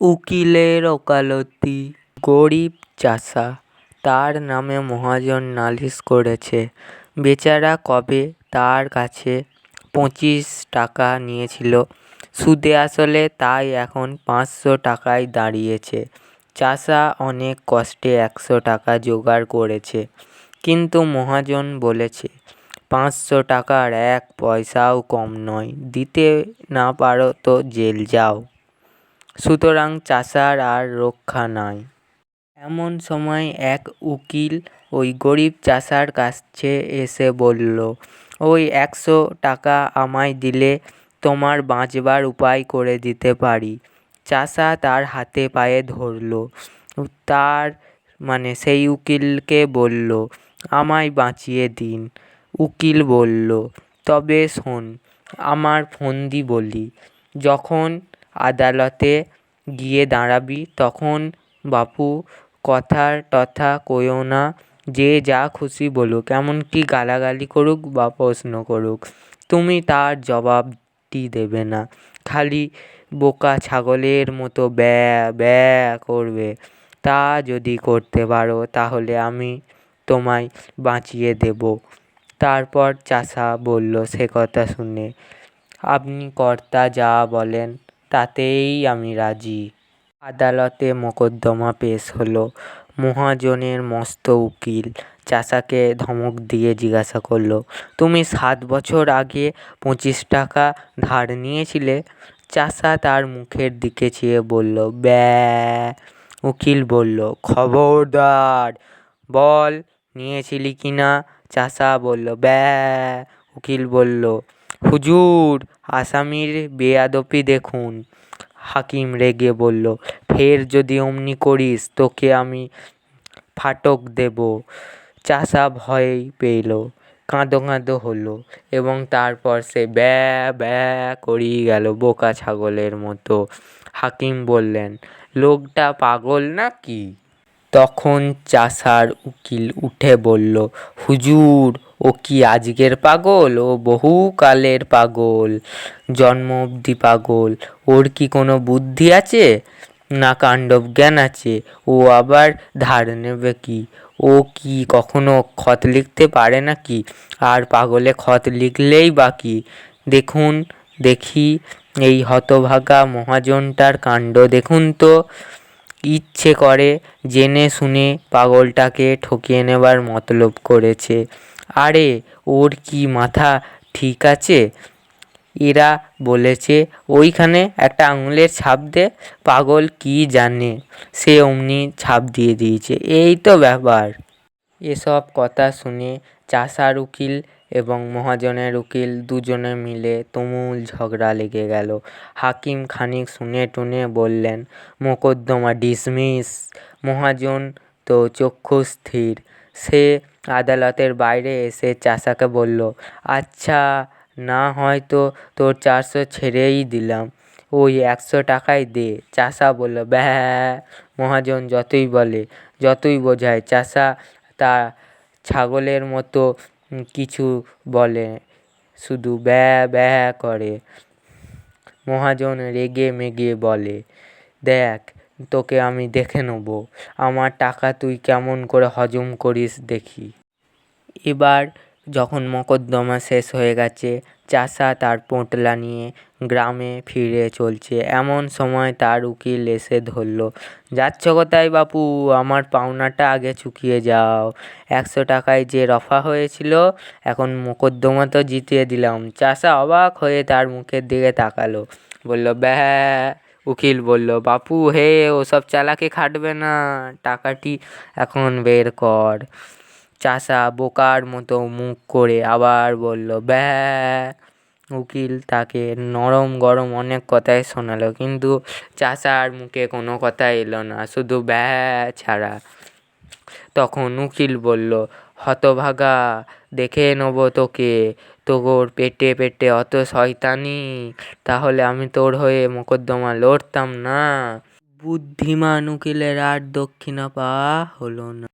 উকিলের ওকালতি। গরিব চাষা, তার নামে মহাজন নালিশ করেছে। বেচারা কবে? তার কাছে পঁচিশ টাকা নিয়েছিল। সুদে আসলে তাই এখন পাঁচশো টাকায় দাঁড়িয়েছে। চাষা অনেক কষ্টে একশো টাকা জোগাড় করেছে। কিন্তু মহাজন বলেছে, পাঁচশো টাকার এক পয়সাও কম নয়। দিতে না পারো তো জেল যাও। সুতরাং চাষার আর রক্ষা নাই। এমন সময় এক উকিল ওই গরিব চাষার কাছে এসে বলল, ওই একশো টাকা আমায় দিলে তোমার বাঁচবার উপায় করে দিতে পারি। চাষা তার হাতে পায়ে ধরল। তার মানে সেই উকিলকে বলল, আমায় বাঁচিয়ে দিন। উকিল বলল, তবে শোন, আমার ফন্দি বলি, যখন আদালতে গিয়ে দাঁড়াবি, তখন বাপু কথা টথা কইও না, যে যা খুশি বলুক এমনকি গালাগালি করুক বা প্রশ্ন করুক, তুমি তার জবাবটি দেবে না। খালি বোকা ছাগলের মতো ব্যা ব্যা করবে। তা যদি করতে পারো, তাহলে আমি তোমায় বাঁচিয়ে দেবো। তারপর চাষা বলল সে কথা শুনে, আপনি কর্তা যা বলেন তাতেই আমি রাজি। আদালতে মোকদ্দমা পেশ হলো। মহাজনের মস্ত উকিল চাষাকে ধমক দিয়ে জিজ্ঞাসা করল, তুমি সাত বছর আগে পঁচিশ টাকা ধার নিয়েছিলে? চাষা তার মুখের দিকে চেয়ে বলল ব্যা উকিল বলল, খবরদার, বল নিয়েছিলি কি না? চাষা বলল ব্যা উকিল বলল হুজুর, আসামির বেয়াদপি দেখুন। হাকিম রেগে বলল, ফের যদি অমনি করিস, তোকে আমি ফাটক দেবো। চাষা ভয় পেল, কাঁদো কাঁদো হলো এবং তারপর সে ব্যা ব্যা করেই গেল বোকা ছাগলের মতো। হাকিম বললেন, লোকটা পাগল নাকি? তখন চাষার উকিল উঠে বলল, হুজুর, ও কি আজকের পাগল? ও বহুকালের পাগল। জন্ম অবধি পাগল। ওর কি কোনো বুদ্ধি আছে? না কাণ্ডজ্ঞান আছে। ও আবার ধার নেবে কি? ও কি কখনো খত লিখতে পারে নাকি? আর পাগলে খত লিখলেই বাকি দেখুন, দেখি এই হতভাগা মহাজনটার কাণ্ড। দেখুন তো। ইচ্ছে করে জেনে শুনে পাগলটাকে ঠকিয়ে নেবার মতলব করেছে। আরে, ওর কি মাথা ঠিক আছে? এরা বলেছে, ওইখানে একটা আঙুলের ছাপ দে, পাগল কি জানে? সে অমনি ছাপ দিয়ে দিয়েছে। এই তো ব্যাপার। এসব কথা শুনে চাষার উকিল এবং মহাজনের উকিল দুজনে মিলে তুমুল ঝগড়া লেগে গেল। হাকিম খানিক শুনে টুনে বললেন, মোকদ্দমা ডিসমিস। মহাজন তো চক্ষুস্থির সে আদালতের বাইরে এসে চাষাকে বলল আচ্ছা না হয় তো তোর চারশো ছেড়েই দিলাম। ওই একশো টাকাই দে। চাষা বলল ব্যা মহাজন যতই বলে যতই বোঝায় চাষা তা ছাগলের মতো কিছু বলে, শুধু ব্যা ব্যা করে। মহাজন রেগে মেগে বলে, দেখ, তোকে আমি দেখে নেব। আমার টাকা তুই কেমন করে হজম করিস দেখি। এবার যখন মকদ্দমা শেষ হয়ে গেছে চাষা তার পোঁটলা নিয়ে গ্রামে ফিরে চলছে। এমন সময় তার উকিল এসে ধরল, যাচ্ছ কোথায় বাপু? আমার পাওনাটা আগে চুকিয়ে যাও। একশো টাকায় যে রফা হয়েছিল, এখন মোকদ্দমা তো জিতিয়ে দিলাম। চাষা অবাক হয়ে তার মুখের দিকে তাকালো, বলল ব্যা উকিল বলল, বাপু, হে, ওসব চালাকি খাটবে না। টাকাটি এখন বের কর। চাষা বোকার মতো মুখ করে আবার বলল, ব্যা উকিল তাকে নরম গরম অনেক কথাই শোনালো, কিন্তু চাষার মুখে কোনো কথা এলো না, শুধু ব্যা ছাড়া। তখন উকিল বলল, হতভাগা, দেখে নেব তোকে। তোর পেটে পেটে অত শয়তানি, তাহলে আমি তোর হয়ে মোকদ্দমা লড়তাম না। বুদ্ধিমান উকিলের আর দক্ষিণা পা হলো না।